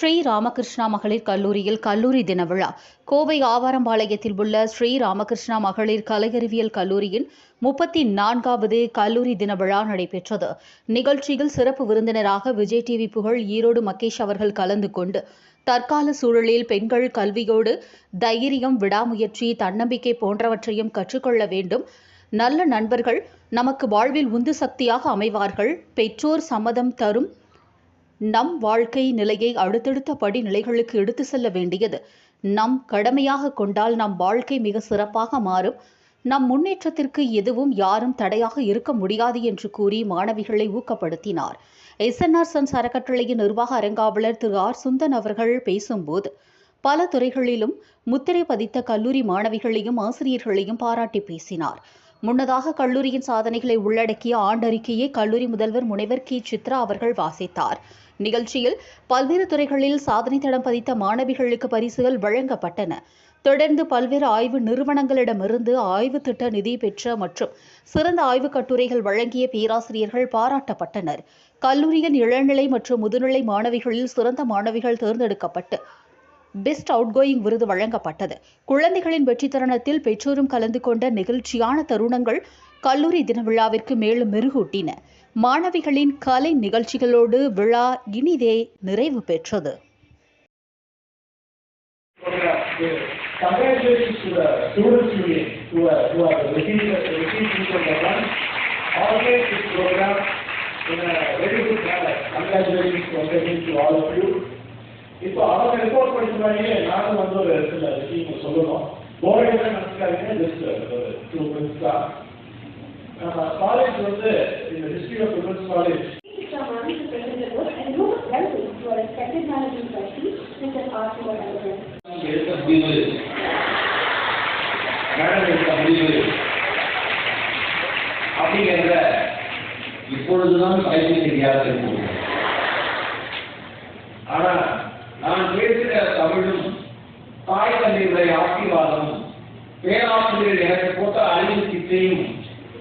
ஸ்ரீ ராமகிருஷ்ணா மகளிர் கல்லூரியில் கல்லூரி தின விழா. கோவை ஆவாரம்பாளையத்தில் உள்ள ஸ்ரீ ராமகிருஷ்ணா மகளிர் கலையறிவியல் கல்லூரியின் முப்பத்தி நான்காவது கல்லூரி தின விழா நடைபெற்றது. நிகழ்ச்சியில் சிறப்பு விருந்தினராக விஜய் டிவி புகழ் ஈரோடு மகேஷ் அவர்கள் கலந்து கொண்டு தற்கால சூழலில் பெண்கள் கல்வியோடு தைரியம் விடாமுயற்சி தன்னம்பிக்கை போன்றவற்றையும் கற்றுக்கொள்ள வேண்டும். நல்ல நண்பர்கள் நமக்கு வாழ்வில் உந்து சக்தியாக அமைவார்கள். பெற்றோர் சம்மதம் தரும் நம் வாழ்க்கை நிலையை அடுத்தடுத்த படிநிலைகளுக்கு எடுத்து செல்ல வேண்டியது. நம் கடமையாக கொண்டால் நம் வாழ்க்கை மிக சிறப்பாக மாறும். நம் முன்னேற்றத்திற்கு எதுவும் யாரும் தடையாக இருக்க முடியாது என்று கூறி மாணவிகளை ஊக்கப்படுத்தினார். எஸ்என்ஆர் சன்ஸ் அறக்கட்டளையின் நிர்வாக அரங்காவலர் திரு. ஆர். சுந்தன் அவர்கள் பேசும்போது பல துறைகளிலும் முத்திரை பதித்த கல்லூரி மாணவிகளையும் ஆசிரியர்களையும் பாராட்டி பேசினார். முன்னதாக கல்லூரியின் சாதனைகளை உள்ளடக்கிய ஆண்டறிக்கையை கல்லூரி முதல்வர் முனைவர் கி. சித்ரா அவர்கள் வாசித்தார். நிகழ்ச்சியில் பல்வேறு துறைகளில் சாதனை தடம் பதித்த மாணவிகளுக்கு பரிசுகள் வழங்கப்பட்டன. தொடர்ந்து பல்வேறு ஆய்வு நிறுவனங்களிடமிருந்து ஆய்வு திட்ட நிதி பெற்ற மற்றும் சிறந்த ஆய்வுக் கட்டுரைகள் வழங்கிய பேராசிரியர்கள் பாராட்டப்பட்டனர். கல்லூரியின் இளநிலை மற்றும் முதுநிலை மாணவிகளில் சிறந்த மாணவிகள் தேர்ந்தெடுக்கப்பட்டு பெஸ்ட் அவுட்கோயிங் விருது வழங்கப்பட்டது. குழந்தைகளின் வெற்றி தருணத்தில் பெற்றோரும் கலந்து கொண்ட நெகிழ்ச்சியான தருணங்கள் கல்லூரி தின விழாவிற்கு மேலும் மெருகூட்டின. மாணவிகளின் கலை நிகழ்ச்சிகளோடு விழா இனிதே நிறைவு பெற்றது Congratulations to the students union who are, who are receiving, receiving this program. Organize this program in a very good manner. Congratulations once again to all of you. இப்போ அவங்க ரிப்போர்ட் படிச்ச மாதிரியே நானும் வந்து ஒரு சில விஷயங்கள் சொல்லணும் போர்டு என்ன நினைச்சாருங்க ஜஸ்ட் ஒரு டூ மினிட்ஸ் தான் நம்ம காலேஜ் வந்து இந்த ஹிஸ்டரி ஆஃப் உமன்ஸ் காலேஜ் அப்படிங்கிறத இப்பொழுதுதான் கல்வி தெரியாத இருக்கும் ஆனா நான் பேசுகிற தமிழும் தாய் தந்தையுடைய ஆசீர்வாதமும் பேராசிரியர் எனக்கு போட்ட அறிவு சித்தையும்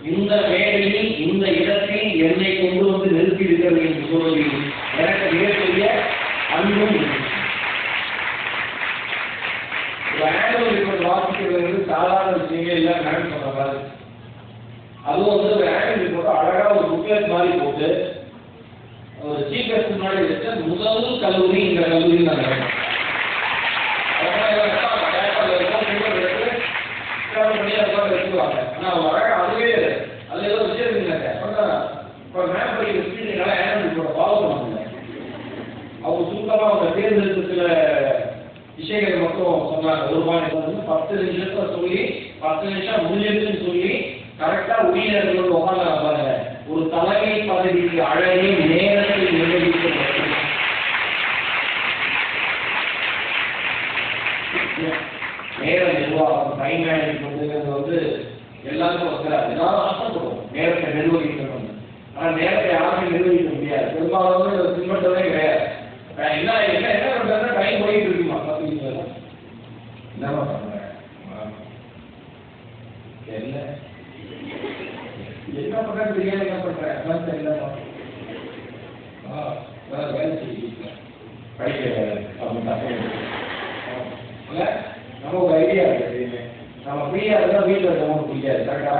இந்த வேலையில் இந்த இடத்தில் என்னை கொண்டு வந்து நிறுத்தி இருக்கிறது என்று சொல்வதில் எனக்கு மிகப்பெரிய அன்பும் ஆனுவல் ரிப்போர்ட் வாசிக்கிறது வந்து சாதாரண விஷயமே இல்லை மேடம் சொன்ன மாதிரி. அதுவும் வந்து ஒரு ஆனுவல் ரிப்போர்ட் அழகா ஒரு புக்லெட் மாதிரி போட்டு ஒரு சீஃப் கெஸ்ட் முன்னாடி வச்ச முதல் கல்லூரி இந்த கல்லூரி தான் நடக்கும் பேப்பர்ல இருக்கும், paper எடுத்து பண்ணி அதை உட்கார்ந்து ஆனால் ஆனா அழகா அதுவே இப்போ மேம் அவங்க சுத்தமா அவங்க தேர்ந்தெடுத்த சில விஷயங்களை மட்டும் சொன்னாங்க. ஒரு மாதிரி பத்து நிமிஷத்தை சொல்லி பத்து நிமிஷம் முடிஞ்சதுன்னு சொல்லி கரெக்டா உயிரிழந்தவங்க உட்காந்து பாருங்க ஒரு தலைமை பதவிக்கு அழகே நேரத்தில் நிர்வகிக்க நேர நிர்வாகம் டைம் மேனேஜ்மெண்ட்ங்கிறது வந்து எல்லாருக்கும் வந்து எல்லாரும் ஆசைப்படுவோம். நேரத்தை நிர்வகிக்கணும் ஆனா நேரத்தை யாருமே நிர்வகிக்க முடியாது. பெரும்பாலும் வந்து பின்பற்றதே கிடையாது. என்ன என்ன என்ன பண்ணுறதுனா டைம் போயிட்டு இருக்குமா? பத்து என்னமா என்ன பண்றேன்னு தெரியாது என்ன பண்ணுறேன் அதான் ஆ வேலை செய்ய படிக்க அப்படின்னு நம்ம ஒரு ஐடியா இருக்குது நம்ம ஃப்ரீயா இருந்தா வீட்டில் இருக்கவங்க பிடிக்காது கரெக்டா